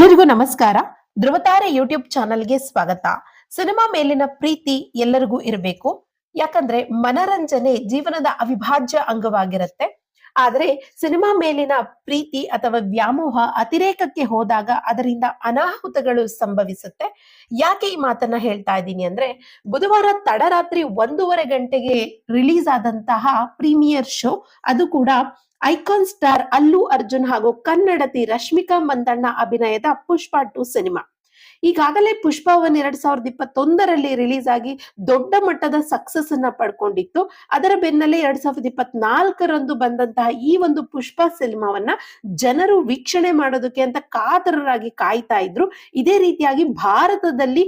ಎಲ್ಲರಿಗೂ ನಮಸ್ಕಾರ. ಧ್ರುವತಾರೆ ಯೂಟ್ಯೂಬ್ ಚಾನಲ್ಗೆ ಸ್ವಾಗತ. ಸಿನಿಮಾ ಮೇಲಿನ ಪ್ರೀತಿ ಎಲ್ಲರಿಗೂ ಇರಬೇಕು. ಯಾಕಂದ್ರೆ ಮನರಂಜನೆ ಜೀವನದ ಅವಿಭಾಜ್ಯ ಅಂಗವಾಗಿರುತ್ತೆ. ಆದ್ರೆ ಸಿನಿಮಾ ಮೇಲಿನ ಪ್ರೀತಿ ಅಥವಾ ವ್ಯಾಮೋಹ ಅತಿರೇಕಕ್ಕೆ ಹೋದಾಗ ಅದರಿಂದ ಅನಾಹುತಗಳು ಸಂಭವಿಸುತ್ತೆ. ಯಾಕೆ ಈ ಮಾತನ್ನ ಹೇಳ್ತಾ ಇದ್ದೀನಿ ಅಂದ್ರೆ ಬುಧವಾರ ತಡರಾತ್ರಿ ಒಂದೂವರೆ ಗಂಟೆಗೆ ರಿಲೀಸ್ ಆದಂತಹ ಪ್ರೀಮಿಯರ್ ಶೋ, ಅದು ಕೂಡ ಐಕಾನ್ ಸ್ಟಾರ್ ಅಲ್ಲು ಅರ್ಜುನ್ ಹಾಗೂ ಕನ್ನಡತಿ ರಶ್ಮಿಕಾ ಮಂದಣ್ಣ ಅಭಿನಯದ ಪುಷ್ಪ ಟು ಸಿನಿಮಾ. ಈಗಾಗಲೇ ಪುಷ್ಪ ಒನ್ ಎರಡ್ ಸಾವಿರದ ಇಪ್ಪತ್ತೊಂದರಲ್ಲಿ ರಿಲೀಸ್ ಆಗಿ ದೊಡ್ಡ ಮಟ್ಟದ ಸಕ್ಸಸ್ ಅನ್ನ ಪಡ್ಕೊಂಡಿತ್ತು. ಅದರ ಬೆನ್ನಲ್ಲೇ ಎರಡ್ ಸಾವಿರದ ಇಪ್ಪತ್ನಾಲ್ಕರಂದು ಬಂದಂತಹ ಈ ಒಂದು ಪುಷ್ಪ ಸಿನಿಮಾವನ್ನ ಜನರು ವೀಕ್ಷಣೆ ಮಾಡೋದಕ್ಕೆ ಅಂತ ಕಾತರರಾಗಿ ಕಾಯ್ತಾ ಇದ್ರು. ಇದೇ ರೀತಿಯಾಗಿ ಭಾರತದಲ್ಲಿ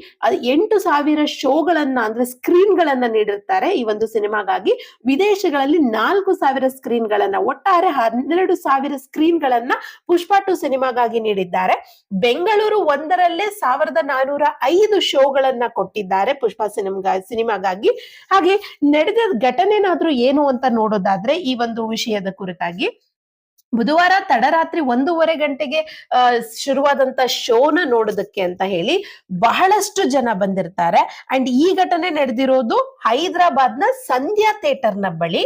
ಎಂಟು ಸಾವಿರ ಶೋಗಳನ್ನ ಅಂದ್ರೆ ಸ್ಕ್ರೀನ್ ಗಳನ್ನ ನೀಡಿರ್ತಾರೆ ಈ ಒಂದು ಸಿನಿಮಾಗಾಗಿ ವಿದೇಶಗಳಲ್ಲಿ ನಾಲ್ಕು ಸಾವಿರ ಸ್ಕ್ರೀನ್ ಗಳನ್ನ ಒಟ್ಟಾರೆ ಹನ್ನೆರಡು ಸಾವಿರ ಸ್ಕ್ರೀನ್ ಗಳನ್ನ ಪುಷ್ಪ ಟು ಸಿನಿಮಾಗಾಗಿ ನೀಡಿದ್ದಾರೆ. ಬೆಂಗಳೂರು ಒಂದರಲ್ಲೇ ಸಾವಿರದ ನಾನೂರ ಐದು ಶೋಗಳನ್ನ ಕೊಟ್ಟಿದ್ದಾರೆ ಪುಷ್ಪ ಸಿನಿಮಾ ಸಿನಿಮಾಗಾಗಿ. ಹಾಗೆ ನಡೆದ ಘಟನೆನಾದ್ರೂ ಏನು ಅಂತ ನೋಡೋದಾದ್ರೆ ಈ ಒಂದು ವಿಷಯದ ಕುರಿತಾಗಿ. ಬುಧವಾರ ತಡರಾತ್ರಿ ಒಂದೂವರೆ ಗಂಟೆಗೆ ಶುರುವಾದಂತ ಶೋನ ನೋಡೋದಕ್ಕೆ ಅಂತ ಹೇಳಿ ಬಹಳಷ್ಟು ಜನ ಬಂದಿರ್ತಾರೆ. ಅಂಡ್ ಈ ಘಟನೆ ನಡೆದಿರೋದು ಹೈದರಾಬಾದ್ನ ಸಂಧ್ಯಾ ಥಿಯೇಟರ್ನ ಬಳಿ.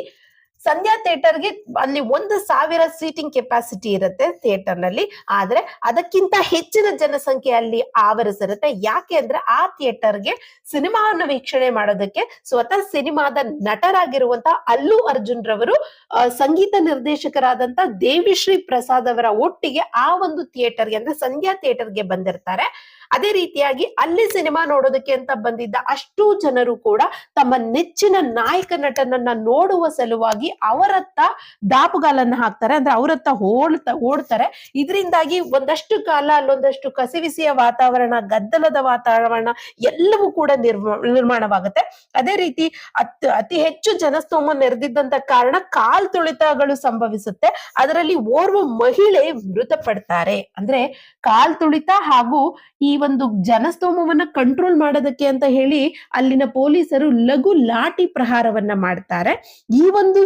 ಸಂಧ್ಯಾ ಥಿಯೇಟರ್ಗೆ ಅಲ್ಲಿ ಒಂದು ಸಾವಿರ ಸೀಟಿಂಗ್ ಕೆಪಾಸಿಟಿ ಇರುತ್ತೆ ಥಿಯೇಟರ್ನಲ್ಲಿ ಆದ್ರೆ ಅದಕ್ಕಿಂತ ಹೆಚ್ಚಿನ ಜನಸಂಖ್ಯೆ ಅಲ್ಲಿ ಆವರಿಸಿರುತ್ತೆ. ಯಾಕೆ ಅಂದ್ರೆ ಆ ಥಿಯೇಟರ್ಗೆ ಸಿನಿಮಾವನ್ನು ವೀಕ್ಷಣೆ ಮಾಡೋದಕ್ಕೆ ಸ್ವತಃ ಸಿನಿಮಾದ ನಟರಾಗಿರುವಂತಹ ಅಲ್ಲು ಅರ್ಜುನ್ ರವರು ಸಂಗೀತ ನಿರ್ದೇಶಕರಾದಂತ ದೇವಿಶ್ರೀ ಪ್ರಸಾದ್ ಅವರ ಒಟ್ಟಿಗೆ ಆ ಒಂದು ಥಿಯೇಟರ್ಗೆ ಅಂದ್ರೆ ಸಂಧ್ಯಾ ಥಿಯೇಟರ್ಗೆ ಬಂದಿರ್ತಾರೆ. ಅದೇ ರೀತಿಯಾಗಿ ಅಲ್ಲಿ ಸಿನಿಮಾ ನೋಡೋದಕ್ಕೆ ಅಂತ ಬಂದಿದ್ದ ಅಷ್ಟು ಜನರು ಕೂಡ ತಮ್ಮ ನೆಚ್ಚಿನ ನಾಯಕ ನಟನನ್ನ ನೋಡುವ ಸಲುವಾಗಿ ಅವರತ್ತ ದಾಪುಗಾಲನ್ನ ಹಾಕ್ತಾರೆ. ಅಂದ್ರೆ ಅವರತ್ತ ಓಡ್ತ ಓಡ್ತಾರೆ. ಇದರಿಂದಾಗಿ ಒಂದಷ್ಟು ಕಾಲ ಅಲ್ಲೊಂದಷ್ಟು ಕಸಿವಿಸಿಯ ವಾತಾವರಣ, ಗದ್ದಲದ ವಾತಾವರಣ ಎಲ್ಲವೂ ಕೂಡ ನಿರ್ಮ, ನಿರ್ಮಾಣವಾಗುತ್ತೆ. ಅದೇ ರೀತಿ ಅತ್, ಅತಿ ಹೆಚ್ಚು ಜನಸ್ತೋಮ ನೆರೆದಿದ್ದಂತ ಕಾರಣ ಕಾಲ್ ತುಳಿತಗಳು ಸಂಭವಿಸುತ್ತೆ. ಅದರಲ್ಲಿ ಓರ್ವ ಮಹಿಳೆ ಮೃತಪಡ್ತಾರೆ. ಅಂದ್ರೆ ಕಾಲ್ ತುಳಿತ ಹಾಗೂ ಈ ಒಂದು ಜನಸ್ತೋಮವನ್ನ ಕಂಟ್ರೋಲ್ ಮಾಡೋದಕ್ಕೆ ಅಂತ ಹೇಳಿ ಅಲ್ಲಿನ ಪೊಲೀಸರು ಲಘು ಲಾಠಿ ಪ್ರಹಾರವನ್ನ ಮಾಡ್ತಾರೆ. ಈ ಒಂದು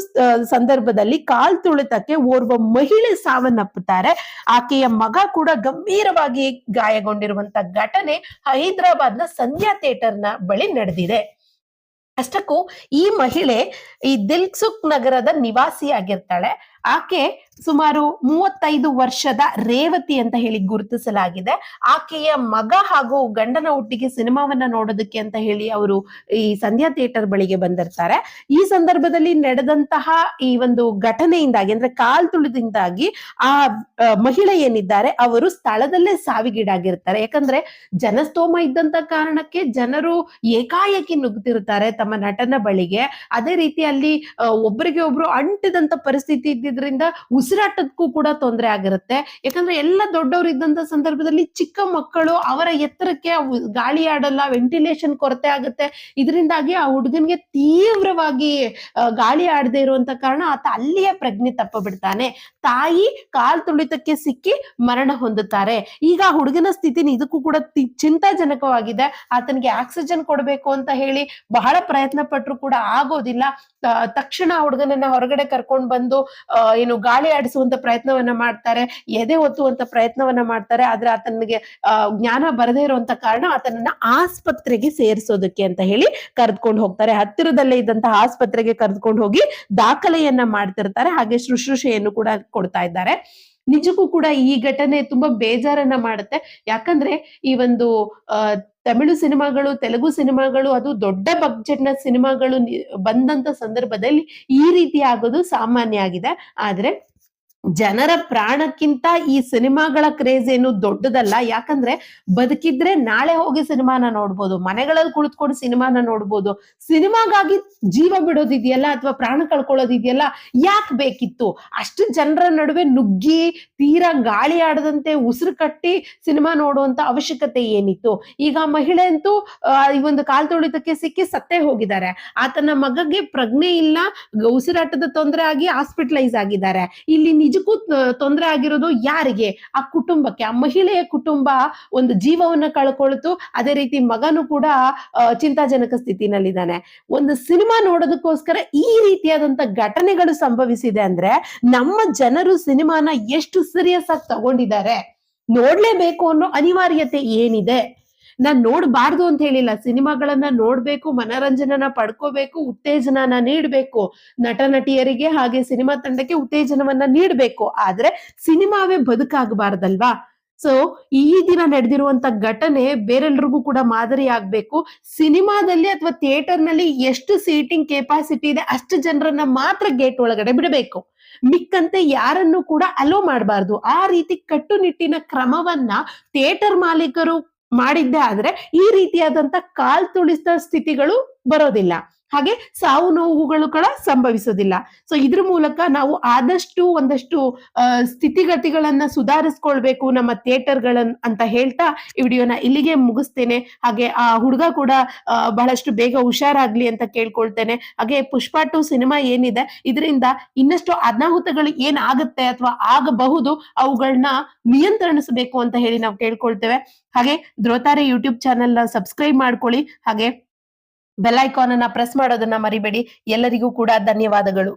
ಸಂದರ್ಭದಲ್ಲಿ ಕಾಲ್ ತುಳಿತಕ್ಕೆ ಓರ್ವ ಮಹಿಳೆ ಸಾವನ್ನಪ್ಪುತ್ತಾರೆ. ಆಕೆಯ ಮಗ ಕೂಡ ಗಂಭೀರವಾಗಿ ಗಾಯಗೊಂಡಿರುವಂತ ಘಟನೆ ಹೈದರಾಬಾದ್ನ ಸಂಧ್ಯಾ ಥಿಯೇಟರ್ನ ಬಳಿ ನಡೆದಿದೆ. ಅಷ್ಟಕ್ಕೂ ಈ ಮಹಿಳೆ ಈ ದಿಲ್ಸುಖ್ ನಗರದ ನಿವಾಸಿಯಾಗಿರ್ತಾಳೆ. ಆಕೆ ಸುಮಾರು ಮೂವತ್ತೈದು ವರ್ಷದ ರೇವತಿ ಅಂತ ಹೇಳಿ ಗುರುತಿಸಲಾಗಿದೆ. ಆಕೆಯ ಮಗ ಹಾಗೂ ಗಂಡನ ಒಟ್ಟಿಗೆ ಸಿನಿಮಾವನ್ನ ನೋಡೋದಕ್ಕೆ ಅಂತ ಹೇಳಿ ಅವರು ಈ ಸಂಧ್ಯಾ ಥಿಯೇಟರ್ ಬಳಿಗೆ ಬಂದಿರ್ತಾರೆ. ಈ ಸಂದರ್ಭದಲ್ಲಿ ನಡೆದಂತಹ ಈ ಒಂದು ಘಟನೆಯಿಂದಾಗಿ ಅಂದ್ರೆ ಕಾಲ್ ತುಳಿದಿಂದಾಗಿ ಆ ಮಹಿಳೆ ಏನಿದ್ದಾರೆ ಅವರು ಸ್ಥಳದಲ್ಲೇ ಸಾವಿಗೀಡಾಗಿರ್ತಾರೆ. ಯಾಕಂದ್ರೆ ಜನಸ್ತೋಮ ಇದ್ದಂತ ಕಾರಣಕ್ಕೆ ಜನರು ಏಕಾಏಕಿ ನುಗ್ತಿರ್ತಾರೆ ತಮ್ಮ ನಟನ ಬಳಿಗೆ. ಅದೇ ರೀತಿ ಅಲ್ಲಿ ಒಬ್ಬರಿಗೆ ಒಬ್ರು ಅಂಟಿದಂತ ಪರಿಸ್ಥಿತಿ ಇದ್ದಿದ್ರಿಂದ ಉಸಿರಾಟಕ್ಕೂ ಕೂಡ ತೊಂದರೆ ಆಗಿರುತ್ತೆ. ಯಾಕಂದ್ರೆ ಎಲ್ಲ ದೊಡ್ಡವರು ಇದ್ದಂತ ಸಂದರ್ಭದಲ್ಲಿ ಚಿಕ್ಕ ಮಕ್ಕಳು ಅವರ ಎತ್ತರಕ್ಕೆ ಗಾಳಿ ಆಡಲ್ಲ ವೆಂಟಿಲೇಷನ್ ಕೊರತೆ ಆಗುತ್ತೆ. ಇದರಿಂದಾಗಿ ಆ ಹುಡುಗನ್ಗೆ ತೀವ್ರವಾಗಿ ಗಾಳಿ ಆಡದೆ ಇರುವಂತ ಕಾರಣ ಆತ ಅಲ್ಲಿಯೇ ಪ್ರಜ್ಞೆ ತಪ್ಪ ಬಿಡ್ತಾನೆ. ತಾಯಿ ಕಾಲ್ ತುಳಿತಕ್ಕೆ ಸಿಕ್ಕಿ ಮರಣ ಹೊಂದುತ್ತಾರೆ. ಈಗ ಹುಡುಗನ ಸ್ಥಿತಿ ಇದಕ್ಕೂ ಕೂಡ ಚಿಂತಾಜನಕವಾಗಿದೆ. ಆತನಿಗೆ ಆಕ್ಸಿಜನ್ ಕೊಡಬೇಕು ಅಂತ ಹೇಳಿ ಬಹಳ ಪ್ರಯತ್ನ ಪಟ್ಟರು ಕೂಡ ಆಗೋದಿಲ್ಲ. ತಕ್ಷಣ ಹುಡುಗನನ್ನ ಹೊರಗಡೆ ಕರ್ಕೊಂಡು ಬಂದು ಏನು ಗಾಳಿ ಆಡಿಸುವಂತ ಪ್ರಯತ್ನವನ್ನ ಮಾಡ್ತಾರೆ, ಎದೆ ಒತ್ತುವಂತ ಪ್ರಯತ್ನವನ್ನ ಮಾಡ್ತಾರೆ, ಆದ್ರೆ ಆತನಿಗೆ ಜ್ಞಾನ ಬರದೇ ಇರುವಂತ ಕಾರಣ ಆತನನ್ನ ಆಸ್ಪತ್ರೆಗೆ ಸೇರಿಸೋದಕ್ಕೆ ಅಂತ ಹೇಳಿ ಕರೆದುಕೊಂಡು ಹೋಗ್ತಾರೆ. ಹತ್ತಿರದಲ್ಲೇ ಇದ್ದಂತಹ ಆಸ್ಪತ್ರೆಗೆ ಕರೆದುಕೊಂಡು ಹೋಗಿ ದಾಖಲೆಯನ್ನ ಮಾಡ್ತಿರ್ತಾರೆ. ಹಾಗೆ ಶುಶ್ರೂಷೆಯನ್ನು ಕೂಡ ಕೊಡ್ತಾ ಇದ್ದಾರೆ. ನಿಜಕ್ಕೂ ಕೂಡ ಈ ಘಟನೆ ತುಂಬಾ ಬೇಜಾರನ್ನ ಮಾಡುತ್ತೆ. ಯಾಕಂದ್ರೆ ಈ ಒಂದು ತಮಿಳು ಸಿನಿಮಾಗಳು, ತೆಲುಗು ಸಿನಿಮಾಗಳು, ಅದು ದೊಡ್ಡ ಬಜೆಟ್ನ ಸಿನಿಮಾಗಳು ಬಂದಂತ ಸಂದರ್ಭದಲ್ಲಿ ಈ ರೀತಿ ಆಗೋದು ಸಾಮಾನ್ಯ ಆಗಿದೆ. ಆದ್ರೆ ಜನರ ಪ್ರಾಣಕ್ಕಿಂತ ಈ ಸಿನಿಮಾಗಳ ಕ್ರೇಜ್ ಏನು ದೊಡ್ಡದಲ್ಲ. ಯಾಕಂದ್ರೆ ಬದುಕಿದ್ರೆ ನಾಳೆ ಹೋಗಿ ಸಿನಿಮಾನ ನೋಡ್ಬೋದು, ಮನೆಗಳಲ್ಲಿ ಕುಳಿತುಕೊಂಡು ಸಿನಿಮಾನ ನೋಡ್ಬೋದು, ಸಿನಿಮಾಗಾಗಿ ಜೀವ ಬಿಡೋದಿದೆಯಲ್ಲ ಅಥವಾ ಪ್ರಾಣ ಕಳ್ಕೊಳ್ಳೋದಿದೆಯಲ್ಲ, ಯಾಕೆ ಬೇಕಿತ್ತು? ಅಷ್ಟು ಜನರ ನಡುವೆ ನುಗ್ಗಿ, ತೀರಾ ಗಾಳಿ ಆಡದಂತೆ ಉಸಿರು ಕಟ್ಟಿ ಸಿನಿಮಾ ನೋಡುವಂತ ಅವಶ್ಯಕತೆ ಏನಿತ್ತು? ಈಗ ಮಹಿಳೆ ಅಂತೂ ಈ ಒಂದು ಕಾಲ್ ತೊಳಿತಕ್ಕೆ ಸಿಕ್ಕಿ ಸತ್ತೇ ಹೋಗಿದ್ದಾರೆ. ಆತನ ಮಗಗೆ ಪ್ರಜ್ಞೆ ಇಲ್ಲ, ಉಸಿರಾಟದ ತೊಂದರೆ ಆಗಿ ಹಾಸ್ಪಿಟಲೈಸ್ ಆಗಿದ್ದಾರೆ. ಇಲ್ಲಿ ನಿಜಕ್ಕೂ ತೊಂದರೆ ಆಗಿರೋದು ಯಾರಿಗೆ? ಆ ಕುಟುಂಬಕ್ಕೆ. ಆ ಮಹಿಳೆಯ ಕುಟುಂಬ ಒಂದು ಜೀವವನ್ನ ಕಳ್ಕೊಳ್ತು. ಅದೇ ರೀತಿ ಮಗನು ಕೂಡ ಚಿಂತಾಜನಕ ಸ್ಥಿತಿನಲ್ಲಿದ್ದಾನೆ. ಒಂದು ಸಿನಿಮಾ ನೋಡೋದಕ್ಕೋಸ್ಕರ ಈ ರೀತಿಯಾದಂತ ಘಟನೆಗಳು ಸಂಭವಿಸಿದೆ ಅಂದ್ರೆ ನಮ್ಮ ಜನರು ಸಿನಿಮಾನ ಎಷ್ಟು ಸೀರಿಯಸ್ ಆಗಿ ತಗೊಂಡಿದ್ದಾರೆ? ನೋಡ್ಲೇಬೇಕು ಅನ್ನೋ ಅನಿವಾರ್ಯತೆ ಏನಿದೆ? ನಾನ್ ನೋಡ್ಬಾರ್ದು ಅಂತ ಹೇಳಿಲ್ಲ. ಸಿನಿಮಾಗಳನ್ನ ನೋಡ್ಬೇಕು, ಮನರಂಜನನ ಪಡ್ಕೋಬೇಕು, ಉತ್ತೇಜನನ ನೀಡ್ಬೇಕು. ನಟ ನಟಿಯರಿಗೆ ಹಾಗೆ ಸಿನಿಮಾ ತಂಡಕ್ಕೆ ಉತ್ತೇಜನವನ್ನ ನೀಡ್ಬೇಕು. ಆದ್ರೆ ಸಿನಿಮಾವೇ ಬದುಕಾಗಬಾರ್ದಲ್ವಾ? ಸೊ ಈ ದಿನ ನಡೆದಿರುವಂತ ಘಟನೆ ಬೇರೆಲ್ರಿಗೂ ಕೂಡ ಮಾದರಿ ಆಗ್ಬೇಕು. ಸಿನಿಮಾದಲ್ಲಿ ಅಥವಾ ಥಿಯೇಟರ್ನಲ್ಲಿ ಎಷ್ಟು ಸೀಟಿಂಗ್ ಕೆಪಾಸಿಟಿ ಇದೆ ಅಷ್ಟು ಜನರನ್ನ ಮಾತ್ರ ಗೇಟ್ ಒಳಗಡೆ ಬಿಡಬೇಕು. ಮಿಕ್ಕಂತೆ ಯಾರನ್ನು ಕೂಡ ಅಲೋ ಮಾಡಬಾರ್ದು. ಆ ರೀತಿ ಕಟ್ಟುನಿಟ್ಟಿನ ಕ್ರಮವನ್ನ ಥಿಯೇಟರ್ ಮಾಲೀಕರು ಮಾಡಿದ್ದೆ ಆದ್ರೆ ಈ ರೀತಿಯಾದಂತ ಕಾಲ್ ತುಳಿಸಿದ ಸ್ಥಿತಿಗಳು ಬರೋದಿಲ್ಲ. ಹಾಗೆ ಸಾವು ನೋವುಗಳು ಕೂಡ ಸಂಭವಿಸೋದಿಲ್ಲ ಸೊ ಇದ್ರ ಮೂಲಕ ನಾವು ಆದಷ್ಟು ಒಂದಷ್ಟು ಸ್ಥಿತಿಗತಿಗಳನ್ನ ಸುಧಾರಿಸ್ಕೊಳ್ಬೇಕು ನಮ್ಮ ಥಿಯೇಟರ್ಗಳನ್ನ ಅಂತ ಹೇಳ್ತಾ ಈ ವಿಡಿಯೋನ ಇಲ್ಲಿಗೆ ಮುಗಿಸ್ತೇನೆ. ಹಾಗೆ ಆ ಹುಡುಗ ಕೂಡ ಬಹಳಷ್ಟು ಬೇಗ ಹುಷಾರಾಗ್ಲಿ ಅಂತ ಕೇಳ್ಕೊಳ್ತೇನೆ. ಹಾಗೆ ಪುಷ್ಪ ಟು ಸಿನಿಮಾ ಏನಿದೆ, ಇದರಿಂದ ಇನ್ನಷ್ಟು ಅನಾಹುತಗಳು ಏನಾಗುತ್ತೆ ಅಥವಾ ಆಗಬಹುದು ಅವುಗಳನ್ನ ನಿಯಂತ್ರಣಿಸಬೇಕು ಅಂತ ಹೇಳಿ ನಾವು ಕೇಳ್ಕೊಳ್ತೇವೆ. ಹಾಗೆ ದ್ರೋತಾರೆ ಯೂಟ್ಯೂಬ್ ಚಾನೆಲ್ ಸಬ್ಸ್ಕ್ರೈಬ್ ಮಾಡ್ಕೊಳ್ಳಿ. ಹಾಗೆ ಬೆಲ್ ಐಕಾನ್ ಅನ್ನ ಪ್ರೆಸ್ ಮಾಡೋದನ್ನ ಮರಿಬೇಡಿ. ಎಲ್ಲರಿಗೂ ಕೂಡ ಧನ್ಯವಾದಗಳು.